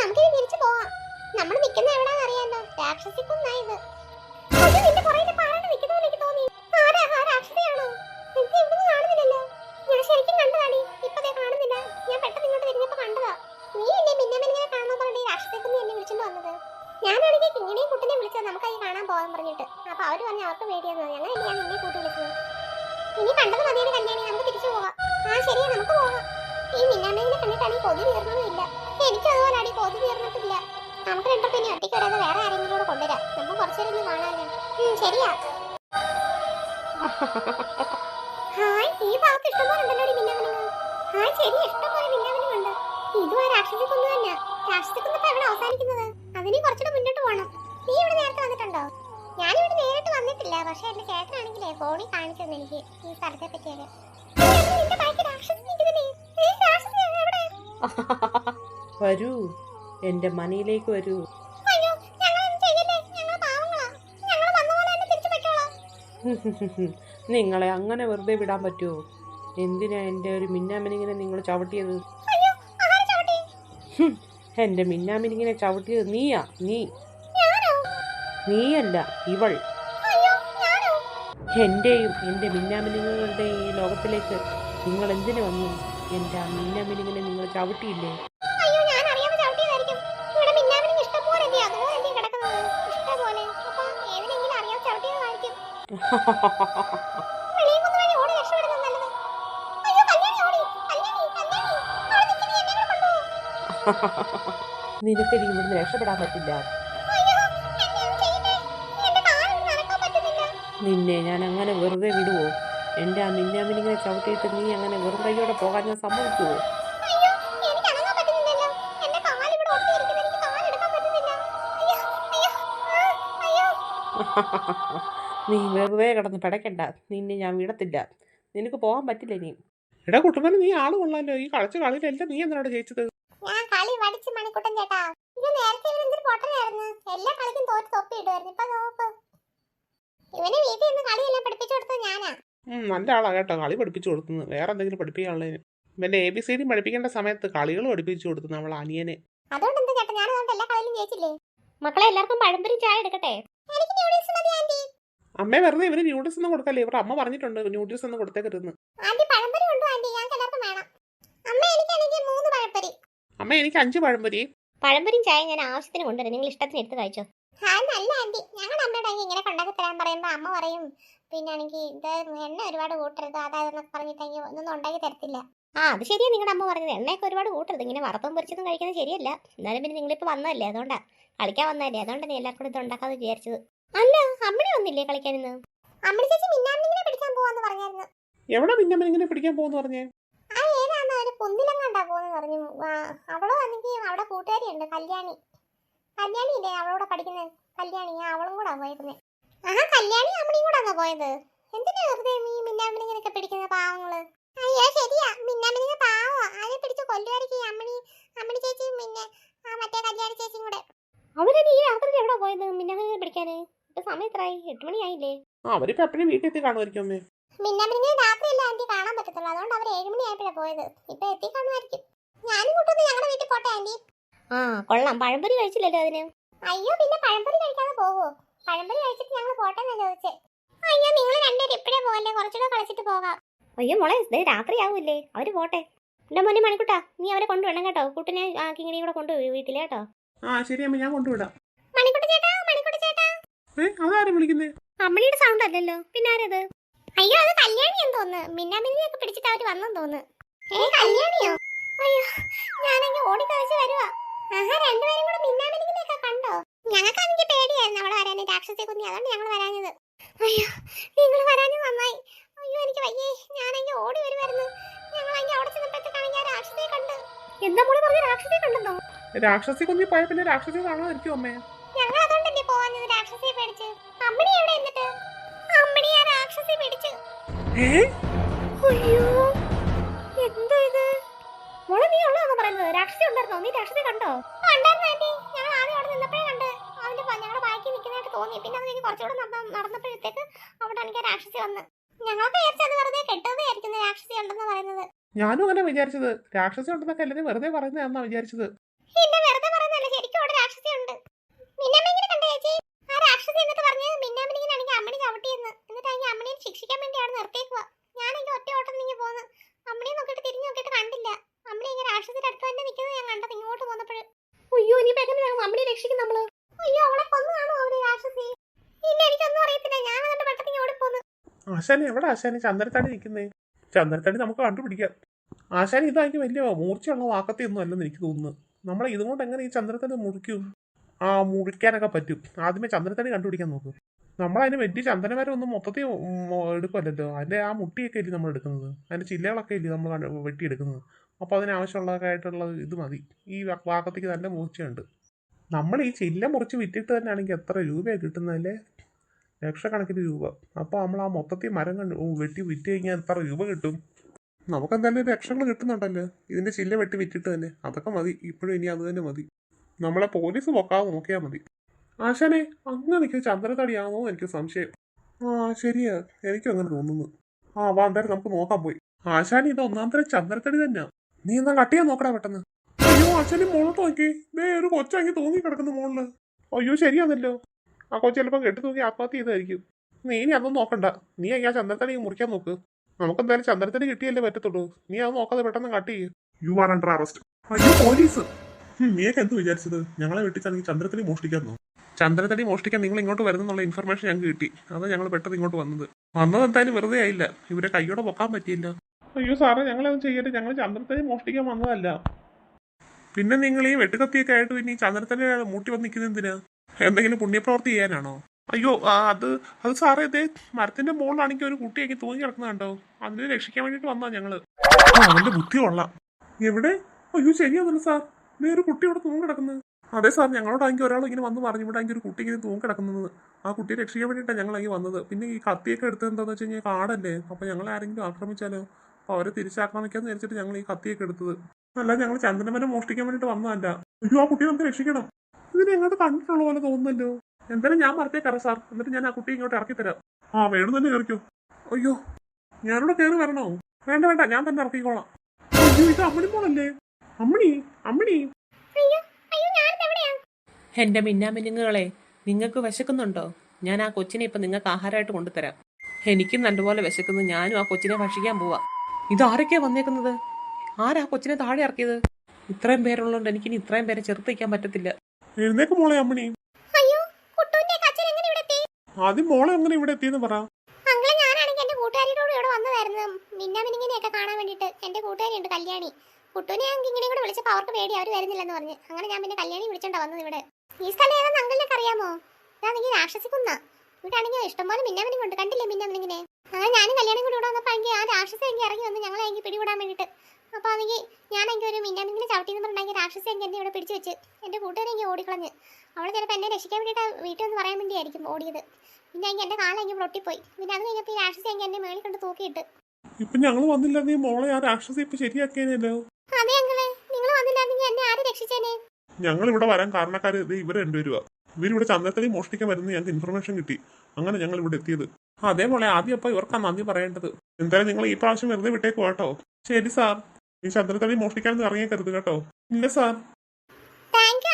നമുക്ക് ഇനി തിരിച്ചു പോവാം. നമ്മൾ നിൽക്കുന്ന എവിടാന്ന് അറിയാലോ? ഇത് നിന്റെ തോന്നി. ആരാ? ആ കാണുന്നില്ലല്ലോ. ശരിക്കും ദേ കാണുന്നില്ല. ഞാൻ പെട്ടെന്ന് ഇങ്ങോട്ട് നീ കാണാൻ കാണാൻ പറഞ്ഞിട്ട്. അവർ ഞാൻ നിന്നെ കൂട്ടി ഇനി കണ്ടത് മതിയാണ് കല്യാണി. നമുക്ക് തിരിച്ചു പോവാം. ആ ശരിയാ നമുക്ക് പോവാം. ഈ മിന്നാമേനെ കണ്ടിട്ടാണ് ഈ കൊതി തീർന്നതുമില്ല എനിക്കും അതുപോലെ അടി കൊതി തീർന്നിട്ടില്ല. നമുക്ക് രണ്ടു പിന്നെ ഒറ്റയ്ക്ക് വേറെ ആരെങ്കിലും കൂടെ കൊണ്ടുവരാം. നമുക്ക് കുറച്ചേരം ഇനി കാണാമല്ലോ. ശരിയാ. ഹായ് ഈ ഭാഗത്ത് ഇഷ്ടംപോലെ ഉണ്ടല്ലോ മിന്നാമിനുങ്ങൾ ഹായ് ശരി ഇഷ്ടംപോലെ മിന്നാമിനുണ്ട് ഇതും ആ രാക്ഷസിക്കൊന്നു തന്നെ. രാക്ഷസിക്കൊന്നിപ്പോ എവിടെ അവസാനിക്കുന്നത്? അതിന് കുറച്ചുകൂടെ മുന്നോട്ട് പോകണം നീ ഇവിടെ നേരത്തെ വന്നിട്ടുണ്ടോ? ഞാനിവിടെ നേരിട്ട് വന്നിട്ടില്ല. പക്ഷെ എന്റെ ചേട്ടനാണെങ്കിലേ ഫോണിൽ കാണിച്ചു തന്നെ എനിക്ക് ഈ സ്ഥലത്തെ പറ്റിയൊക്കെ നിന്റെ ബാക്കി രാക്ഷസി നിൽക്കുന്നില്ലേ ഏ, രാക്ഷസി എവിടെ? വരൂ. എന്റെ മണിയിലേക്ക് വരൂ. നിങ്ങളെ അങ്ങനെ വെറുതെ വിടാൻ പറ്റുമോ എന്തിനാ എന്റെ ഒരു മിന്നാമിനിങ്ങനെ നിങ്ങൾ ചവിട്ടിയത്? എന്റെ മിന്നാമിനിങ്ങനെ ചവിട്ടിയത് നീയാ നീ. നീയല്ല ഇവൾ. എന്റെയും എന്റെ മിന്നാമിനിങ്ങളുടെയും ഈ ലോകത്തിലേക്ക് നിങ്ങൾ എന്തിനു വന്നു? എന്റെ ആ മിന്നാമിനിങ്ങനെ നിങ്ങൾ ചവിട്ടിയില്ലേ? നിനക്ക് ഇനി ഇവിടുന്ന് രക്ഷപ്പെടാൻ പറ്റില്ല. നിന്നെ ഞാൻ അങ്ങനെ വെറുതെ വിടുവോ? എന്റെ ആ മിന്നാമിനിങ്ങിനെ ചവിട്ടിയിട്ട് നീ അങ്ങനെ വെറും കൈയോടെ പോകാൻ ഞാൻ സമ്മതിക്കുവോ? ha എനിക്ക് ha പറ്റുന്നില്ലല്ലോ നീ വെറുതെ കിടന്ന് പിടയ്ക്കണ്ട നിന്നെ ഞാൻ വിടത്തില്ല. നിനക്ക് പോകാൻ പറ്റില്ല ഇനി. എടാ കുട്ടുമ്പോ നീ ആൾ കൊള്ളാലോ. ഈ കളിച്ച കളിയിലെല്ലാം നീ എന്നോട് ജയിച്ചത്. ഞാൻ കളി വടിച്ച് മണിക്കുട്ടൻ ചേട്ടാ. ഇത് നേരത്തെ ഇവൻ എന്തൊരു പൊട്ടനായിരുന്നു. എല്ലാ കളിക്കും തോറ്റ് തൊപ്പി ഇടുമായിരുന്നു ഇപ്പൊ. നോക്ക് ഇവനെ വീട്ടിൽ നിന്ന് കളിയെല്ലാം പഠിപ്പിച്ചു കൊടുത്തത് ഞാനാ. നല്ല ആളാ കേട്ടോ. കളി പഠിപ്പിച്ചു കൊടുക്കുന്നത് വേറെ എന്തെങ്കിലും പഠിപ്പിക്കാനുള്ളതിന് ഇവന്റെ എ ബി സി ഡി പഠിപ്പിക്കേണ്ട സമയത്ത് കളികൾ പഠിപ്പിച്ചു കൊടുത്തു നമ്മൾ അനിയനെ. അതുകൊണ്ട് എന്താ ചേട്ടാ? ഞാൻ അതുകൊണ്ട് എല്ലാ കളിയിലും ജയിച്ചില്ലേ? മക്കളെ എല്ലാവർക്കും പഴംപൊരി ചായ എടുക്കട്ടെ? എനിക്ക് നൂഡിൽസ് മതി ആന്റി അമ്മ വെറുതെ ഇവർ ന്യൂഡിൽസ് ഒന്നും കൊടുക്കല്ലേ? ഇവരുടെ അമ്മ പറഞ്ഞിട്ടുണ്ട് ന്യൂഡിൽസ് ഒന്നും കൊടുത്തേക്കരുതെന്ന്. എല്ലാവർക്കും അമ്മ എനിക്ക് മൂന്ന് പഴംപൊരി. അമ്മ എനിക്ക് അഞ്ച് പഴംപൊരി. പഴംപൊരിയും ചായ ഞാൻ ആവശ്യത്തിന് കൊണ്ടുവരും. നിങ്ങൾ ഇഷ്ടത്തിന് എടുത്ത് കഴിച്ചോ. ആ നല്ല ആന്റി. ഞങ്ങളുടെ അമ്മയോട് ഇങ്ങനെ കൊണ്ടാക്കി തരാൻ പറയുമ്പോൾ അമ്മ പറയും പിന്നെ ആണെങ്കിൽ ഇത് എണ്ണ ഒരുപാട് കൂട്ടരുത്. അതായെന്നൊക്കെ പറഞ്ഞിട്ടെങ്കിൽ ഒന്നും ഉണ്ടാക്കി തരത്തില്ല. ആ അത് ശരിയാ നിങ്ങളുടെ അമ്മ പറഞ്ഞത്. എണ്ണയൊക്കെ ഒരുപാട് കൂട്ടരുത്. ഇങ്ങനെ വറുത്തും പൊരിച്ചൊന്നും കഴിക്കുന്നത് ശരിയല്ല. എന്നാലും പിന്നെ നിങ്ങളിപ്പോൾ വന്നതല്ലേ അതുകൊണ്ടാ. കളിക്കാൻ വന്നതല്ലേ. അതുകൊണ്ടാണ് എല്ലാവർക്കും കൂടി ഇത് ഉണ്ടാക്കാതെ വിചാരിച്ചത്. അല്ല അമ്മണി വന്നില്ലേ കളിക്കാൻ ഇന്ന് അമ്മണി ചേച്ചി മിന്നാമിനെ പിടിക്കാൻ പോവാന്ന് പറഞ്ഞായിരുന്നു. എവിടെ മിന്നമ്മനിങ്ങനെ പിടിക്കാൻ പോവെന്ന് പറഞ്ഞേ? ആ ഏതാന്ന് ഒരു പൊന്നിലങ്ങാണ്ടാ പോന്ന് പറഞ്ഞു. അവൾ വന്നെങ്കിൽ അവിടെ കൂട്ടുകാരിയുണ്ട് കല്യാണി. കല്യാണി ഇല്ലേ അവളോടെ പഠിക്കുന്നത് കല്യാണി അവളും കൂടാ പോയിരുന്നത് ആ കല്യാണി അമ്മണിയും കൂടാന്നോ പോയത്? എന്തിനാ വെറുതെ ഈ മിന്നാമിനിങ്ങനൊക്കെ പിടിക്കുന്ന പാവങ്ങൾ? അയ്യോ ശരിയാ. മിന്നാമിനിങ്ങ പാവോ അതിനെ പിടിച്ച് കൊല്ലുകാരിക്ക് അമ്മണി അമ്മണി ചേച്ചിയും പിന്നെ ആ മറ്റേ കല്യാണി ചേച്ചിയും കൂടെ? അവരെ ഈ രാത്രി എവിടെ പോയത് മിന്നാമിനിങ്ങനെ പിടിക്കാന്? ഇപ്പൊ സമയം എത്രയായി എട്ട് മണിയായില്ലേ? ആ അവരിപ്പോ എപ്പോഴും വീട്ടിൽ എത്തി കാണുമായിരിക്കും അമ്മേ? മിന്നാമിനിങ്ങനെ രാത്രിയല്ല ആന്റി കാണാൻ പറ്റത്തുള്ളൂ. അതുകൊണ്ട് അവർ ആയപ്പോഴാണ് പോയത്. ഇപ്പൊ എത്തി കാണുമായിരിക്കും. ഞാനും കൂട്ടൊന്ന് ഞങ്ങളുടെ വീട്ടിൽ പോട്ടെ ആന്റി? ആ കൊള്ളാം. പഴംപൊരി കഴിച്ചില്ലല്ലോ അതിന്? അയ്യോ പിന്നെ പഴംപൊരി കഴിക്കാതെ പോവോ? പഴംപൊരി കഴിച്ചിട്ട് ഞങ്ങൾ പോട്ടെ എന്നാ ചോദിച്ചേ. അയ്യോ നിങ്ങൾ രണ്ടുപേരും ഇപ്പഴേ പോവല്ലേ? കുറച്ചുകൂടെ കളിച്ചിട്ട് പോകാം. അയ്യോ മോളെ ഇത് രാത്രിയാവൂലേ അവർ പോട്ടെ. എന്റെ മോനെ മണിക്കുട്ടാ നീ അവരെ കൊണ്ടുവിടണം കേട്ടോ. കുട്ടിനെ കിങ്ങിനെ കൂടെ കൊണ്ടുപോയി വീട്ടിലെ കേട്ടോ. ആ ശരി അമ്മ ഞാൻ കൊണ്ടുവിടാം. മണിക്കുട്ട ചേട്ടാ അതാരും വിളിക്കുന്നേ? അമ്മണിയുടെ സൗണ്ട് അല്ലല്ലോ. പിന്നെ ആരത് അയ്യോ അത് കല്യാണിയെന്ന് തോന്നുന്നു. മിന്നാമിനിയൊക്കെ പിടിച്ചിട്ട് അവർ വന്നെന്ന് തോന്നുന്നു. ഏ കല്യാണിയോ? അയ്യോ ഞാനെങ്കിൽ വരുവാ. ആഹാ രണ്ടുപേരും കൂടെ മിന്നാമിനിങ്ങിനെയൊക്കെ കണ്ടോ? പേടിയായിരുന്നു അവളെ വരാൻ രാക്ഷസി കുഞ്ഞി. അതുകൊണ്ട് ഞങ്ങൾ വരാഞ്ഞത്. അയ്യോ നിങ്ങൾ വരാനും നന്നായി. അയ്യോ എനിക്ക് വയ്യേ. ഞാനെങ്കിൽ ഓടി വരുമായിരുന്നു ഞങ്ങളെങ്കിൽ അവിടെ ചെന്നപ്പോഴത്തേക്കാണെങ്കിൽ ആ രാക്ഷസിയെ കണ്ട്. എന്താ മോളെ പറഞ്ഞ കണ്ടെന്നോ? രാക്ഷസി കുഞ്ഞി പോയ പിന്നെ രാക്ഷസി കാണാതിരിക്കും അമ്മേ? അയ്യോ എന്താ ഇത്? മോളെ നീ ഉള്ളതാണോ പറയുന്നത്? രാക്ഷസി ഉണ്ടായിരുന്നോ? നീ രാക്ഷസി കണ്ടോ? കണ്ടായിരുന്നു ആന്റി ഞങ്ങൾ ആദ്യം അവിടെ നിന്നപ്പോഴേ കണ്ട്. അവന്റെ ഞങ്ങളുടെ ബാക്കി നിൽക്കുന്നതായിട്ട് തോന്നി. പിന്നെ അത് കഴിഞ്ഞ് കുറച്ചുകൂടെ നടന്ന- നടന്നപ്പോഴത്തേക്ക് അവിടെ എനിക്ക് രാക്ഷസി വന്ന്. ഞങ്ങൾക്ക് വിചാരിച്ചത് വെറുതെ കെട്ടതായിരിക്കുന്നു രാക്ഷസി ഉണ്ടെന്ന് പറയുന്നത്. ഞാനും അങ്ങനെ വിചാരിച്ചത്. രാക്ഷസി ഉണ്ടെന്നൊക്കെ എല്ലാവരും വെറുതെ പറയുന്നതാണെന്നാ വിചാരിച്ചത്? വെറുതെ പറയുന്ന രാക്ഷസിയുണ്ട് മിന്നാമിനിങ്ങനെ കണ്ടോ ചേച്ചി? ആ രാക്ഷസി എന്നിട്ട് പറഞ്ഞ് എന്നിട്ട് എന്നിട്ടാണെങ്കിൽ അമ്മണിയെ ശിക്ഷിക്കാൻ വേണ്ടി അവിടെ നിർത്തിയേക്കുക ഞാനെങ്കിൽ ഒറ്റ ഓട്ടം നീങ്ങി പോന്ന്. അമ്മണിയെ നോക്കിയിട്ട് തിരിഞ്ഞു നോക്കിയിട്ട് കണ്ടില്ല. അമ്മണി ഇങ്ങനെ രാക്ഷസിന്റെ അടുത്ത് തന്നെ നിൽക്കുന്നത് ഞാൻ കണ്ടത് ഇങ്ങോട്ട് പോന്നപ്പോൾ അയ്യോ ഇനിയിപ്പോ എങ്ങനെയാണ് അമ്മണിയെ രക്ഷിക്കും നമ്മൾ? അയ്യോ അവളെ കൊന്നതാണോ അവർ രാക്ഷസി ഇല്ല എനിക്കൊന്നും അറിയത്തില്ല. ഞാൻ അതിന്റെ പെട്ടെന്ന് ഓടിപ്പോന്ന്. ആശാനെ എവിടെ ആശാനെ? ചന്ദ്രത്തടി നിൽക്കുന്നേ ചന്ദ്രത്തടി നമുക്ക് കണ്ടുപിടിക്കാം. ആശാനെ ഇതായിരിക്കും വലിയ മൂർച്ചയുള്ള വാക്കത്തി ഒന്നും അല്ലെന്ന് എനിക്ക് തോന്നുന്നു. നമ്മളെ ഇതുകൊണ്ട് എങ്ങനെ ഈ ചന്ദ്രത്തടി മുറിക്കും? ആ മുറിക്കാനൊക്കെ പറ്റും. ആദ്യമേ ചന്ദ്രത്തടി കണ്ടുപിടിക്കാൻ നോക്കും. നമ്മളതിന് വലിയ ചന്ദനമരം ഒന്നും മൊത്തത്തിൽ എടുക്കുമല്ലോ അതിന്റെ ആ മുട്ടിയൊക്കെ ഇല്ലേ നമ്മൾ എടുക്കുന്നത്? അതിന്റെ ചില്ലകളൊക്കെ ഇല്ലേ നമ്മൾ വെട്ടിയെടുക്കുന്നത്? അപ്പോൾ അതിനാവശ്യമുള്ളതായിട്ടുള്ള ഇത് മതി. ഈ ഭാഗത്തേക്ക് നല്ല മൂർച്ചയുണ്ട്. നമ്മൾ ഈ ചില്ല മുറിച്ച് വിറ്റിട്ട് തന്നെ ആണെങ്കിൽ എത്ര രൂപയാണ് കിട്ടുന്നതല്ലേ? ലക്ഷക്കണക്കിന് രൂപ. അപ്പോൾ നമ്മൾ ആ മൊത്തത്തിൽ മരം വെട്ടി വിറ്റ് കഴിഞ്ഞാൽ എത്ര രൂപ കിട്ടും? നമുക്ക് എന്തായാലും ലക്ഷങ്ങൾ കിട്ടുന്നുണ്ടല്ലോ. ഇതിന്റെ ചില്ല വെട്ടി വിറ്റിട്ട് തന്നെ. അതൊക്കെ മതി. ഇപ്പോഴും ഇനി അത് തന്നെ മതി. നമ്മളെ പോലീസ് പൊക്കാതെ നോക്കിയാൽ മതി. ആശാനെ അങ്ങനെ എനിക്ക് ചന്ദ്രതടിയാണോ എനിക്ക് സംശയം. ആ ശരിയാ എനിക്കും അങ്ങനെ തോന്നുന്നു. ആ വാ എന്തായാലും നമുക്ക് നോക്കാൻ പോയി. ആശാൻ ഇത് ഒന്നാം തരം ചന്ദ്രത്തടി തന്നെയാ നീ എന്നാ കട്ടിയാ നോക്കടാ പെട്ടെന്ന്. അയ്യോ ആശാനെ മോളോട്ട് നോക്കി ദേ ഒരു കൊച്ചങ്ങി തൂങ്ങി കിടക്കുന്നു മോളിൽ. അയ്യോ ശരിയാണല്ലോ ആ കൊച്ചു ചിലപ്പോൾ കെട്ടി തൂങ്ങി ആത്മഹത്യ ചെയ്തായിരിക്കും. നീ ഇനി അതൊന്നും നോക്കണ്ട. നീ ആ ചന്ദ്രത്തടി മുറിക്കാൻ നോക്ക്. നമുക്ക് എന്തായാലും ചന്ദ്രത്തടി കിട്ടിയല്ലേ പറ്റത്തുള്ളൂ. നീ അത് നോക്കാതെ പെട്ടെന്ന് കട്ട് ചെയ്യും. യു ആർ അണ്ടർ അറസ്റ്റ് അയ്യോ പോലീസ്. നീയൊക്കെ എന്ത് വിചാരിച്ചത്? ഞങ്ങളെ വെട്ടിച്ചാണെങ്കിൽ ചന്ദ്രത്തടി മോഷ്ടിക്കാന്നോ ചന്ദ്രത്തടി മോഷ്ടിക്കാൻ നിങ്ങൾ ഇങ്ങോട്ട് വരുന്നുള്ള ഇൻഫർമേഷൻ ഞങ്ങൾ കിട്ടി. അതാ ഞങ്ങൾ പെട്ടെന്ന് ഇങ്ങോട്ട് വന്നത്. വന്നത് എന്തായാലും വെറുതെ ആയില്ല. ഇവരെ കൈയോടെ പൊക്കാൻ പറ്റിയില്ല. അയ്യോ സാറേ ഞങ്ങളൊന്നും ചെയ്യട്ടെ ഞങ്ങൾ ചന്ദ്രത്തടി മോഷ്ടിക്കാൻ വന്നതല്ല. പിന്നെ നിങ്ങൾ ഈ വെട്ടുകത്തിയൊക്കെ ആയിട്ട് പിന്നെ ഈ ചന്ദ്രത്തടി മൂട്ടി വന്ന് നിൽക്കുന്നത് എന്തിനാ? എന്തെങ്കിലും പുണ്യപ്രവർത്തി ചെയ്യാനാണോ? അയ്യോ അത് അത് സാറേ ഇതേ മരത്തിന്റെ മുകളിലാണെങ്കിൽ ഒരു കുട്ടിയൊക്കെ തൂങ്ങി കിടക്കുന്ന കണ്ടോ? അതിനെ രക്ഷിക്കാൻ വേണ്ടിട്ട് വന്നാ ഞങ്ങൾ. ആ അവന്റെ ബുദ്ധി കൊള്ളാം. എവിടെ? അയ്യോ ശരിയാണല്ലോ സാർ. ഒരു കുട്ടി അവിടെ തൂങ്ങി കിടക്കുന്നത് അതെ സാർ ഞങ്ങളോടാണെങ്കിൽ ഒരാൾ ഇങ്ങനെ വന്ന് പറഞ്ഞു ഇവിടെ ഒരു കുട്ടി ഇങ്ങനെ തൂങ്ങി കിടക്കുന്നത് ആ കുട്ടിയെ രക്ഷിക്കാൻ വേണ്ടിയിട്ടാണ് ഞങ്ങൾ ആണെങ്കിൽ വന്നത്. പിന്നെ ഈ കത്തിയൊക്കെ എടുത്തത് എന്താന്ന് വെച്ച് കഴിഞ്ഞാൽ കാടല്ലേ? അപ്പോൾ ഞങ്ങൾ ആരെങ്കിലും ആക്രമിച്ചാലോ? അപ്പോൾ അവരെ തിരിച്ചാക്രമിക്കാമെന്ന് വിചാരിച്ചിട്ട് ഞങ്ങൾ ഈ കത്തിയൊക്കെ എടുത്തത്. അല്ല ഞങ്ങൾ ചന്ദനമരം മോഷ്ടിക്കാൻ വേണ്ടിയിട്ട് വന്നതല്ല. അയ്യോ ആ കുട്ടിയെ നമുക്ക് രക്ഷിക്കണം. ഇതിനെ എങ്ങോട്ട് കണ്ടിട്ടുള്ള പോലെ തോന്നുന്നല്ലോ. എന്തായാലും ഞാൻ മറത്തേക്കറ സാർ. എന്നിട്ട് ഞാൻ ആ കുട്ടി ഇങ്ങോട്ട് ഇറക്കി തരാം ആ വേണം തന്നെ കയറിക്കോ അയ്യോ ഞാനിവിടെ കയറി വരണോ? വേണ്ട വേണ്ട ഞാൻ തന്നെ ഇറക്കിക്കോളാം. അയ്യോ ഇത് അമ്മളിപ്പോളല്ലേ അമ്മണി അമ്മണി. എന്റെ മിന്നാമിനുങ്ങളെ നിങ്ങൾക്ക് വിശക്കുന്നുണ്ടോ? ഞാൻ ആ കൊച്ചിനെ ഇപ്പൊ നിങ്ങൾക്ക് ആഹാരമായിട്ട് കൊണ്ടുതരാം. എനിക്കും നല്ലപോലെ വിശക്കുന്നു. ഞാനും ആ കൊച്ചിനെ ഭക്ഷിക്കാൻ പോവാ. ഇത് ആരൊക്കെയാ വന്നേക്കുന്നത്? ആരാ കൊച്ചിനെ താഴെ ഇറക്കിയത്? ഇത്രയും പേരുള്ളതുകൊണ്ട് എനിക്കിനി ഇത്രയും പേരെ ചെറുത്ത് വയ്ക്കാൻ പറ്റത്തില്ല. എഴുന്നേക്ക് മോളെ അമ്മണി. അയ്യോ കുട്ടൂന്റെ അച്ഛൻ എങ്ങനെ ഇവിടെ എത്തി? ആദ്യം മോളെ എങ്ങനെ ഇവിടെ എത്തിയെന്ന് പറ. കൂട്ടുകാരിയോട് ഇവിടെ വന്നതായിരുന്നു. മിന്നാമിനിങ്ങനെയൊക്കെ കാണാൻ വേണ്ടിട്ട് എന്റെ കൂട്ടുകാരിയുണ്ട് കല്യാണി. കുട്ടൂനെ ഞാൻ ഇങ്ങനെ കൂടെ വിളിച്ചപ്പോൾ അവർക്ക് പേടി അവർ വരുന്നില്ലെന്ന് പറഞ്ഞ്. അങ്ങനെ ഞാൻ പിന്നെ കല്യാണി വിളിച്ചോണ്ടാ വന്നത് ഇവിടെ. ഈ സ്ഥലം ഏതാന്ന് അങ്കിളിനൊക്കെ അറിയാമോ? ഇതാണെങ്കിൽ രാക്ഷസിക്കുന്ന. ഇവിടെ ആണെങ്കിൽ ഇഷ്ടംപോലെ മിന്നാമിനിങ് കൊണ്ട് കണ്ടില്ലേ മിന്നാമിനിങ്ങിനെ? അങ്ങനെ ഞാനും കല്യാണം കൂടെ ഇവിടെ എനിക്ക് ആ രാക്ഷസ എനിക്ക് ഇറങ്ങി വന്ന് ഞങ്ങളെ എനിക്ക് പിടിവിടാൻ വേണ്ടിയിട്ട് അപ്പോൾ ആണെങ്കിൽ ഞാനെങ്കിൽ ഒരു മിന്നാമിനെ ചവിട്ടി എന്ന് പറഞ്ഞെങ്കിൽ രാക്ഷസ എനിക്ക് എന്നെ ഇവിടെ പിടിച്ചു വെച്ച് എന്റെ എനിക്ക് ഓടിക്കളഞ്ഞ്. അവൾ ചിലപ്പോൾ എന്നെ രക്ഷിക്കാൻ വേണ്ടിയിട്ട് വീട്ടിൽ ഒന്ന് പറയാൻ വേണ്ടിയായിരിക്കും ഓടിയത്. പിന്നെ എനിക്ക് എന്റെ കാലെങ്കിൽ പൊട്ടിപ്പോയി. പിന്നെ അത് കഴിഞ്ഞപ്പോൾ ഈ രാക്ഷസ എനിക്ക് എന്നെ മേളിൽ കൊണ്ട് തൂക്കിയിട്ട്. ഇപ്പൊ ഞങ്ങൾ വന്നില്ല നീ മോളെ ആ രാക്ഷസി ഇപ്പൊ ശരിയാക്കിയതല്ലോ അതെ അങ്കിളെ നിങ്ങൾ വന്നില്ലായിരുന്നെങ്കിൽ എന്നെ ആര് രക്ഷിച്ചേനെ? ഞങ്ങൾ ഇവിടെ വരാൻ കാരണക്കാര് ഇത് ഇവർ രണ്ടുപേരുവാ. ഇവരിവിടെ ചന്ദ്രത്തടി മോഷ്ടിക്കാൻ വരുന്ന ഞങ്ങൾക്ക് ഇൻഫർമേഷൻ കിട്ടി. അങ്ങനെ ഞങ്ങൾ ഇവിടെ എത്തിയത്. അതേപോലെ ആദ്യം അപ്പൊ ഇവർക്കാ നന്ദി പറയേണ്ടത്. എന്തായാലും നിങ്ങൾ ഈ പ്രാവശ്യം വെറുതെ വിട്ടേക്ക് കേട്ടോ. ശരി സാർ. ഈ ചന്ദ്രത്തടി മോഷ്ടിക്കാനൊന്നും ഇറങ്ങിയേക്കരുത് കേട്ടോ. ഇല്ല സാർ. താങ്ക്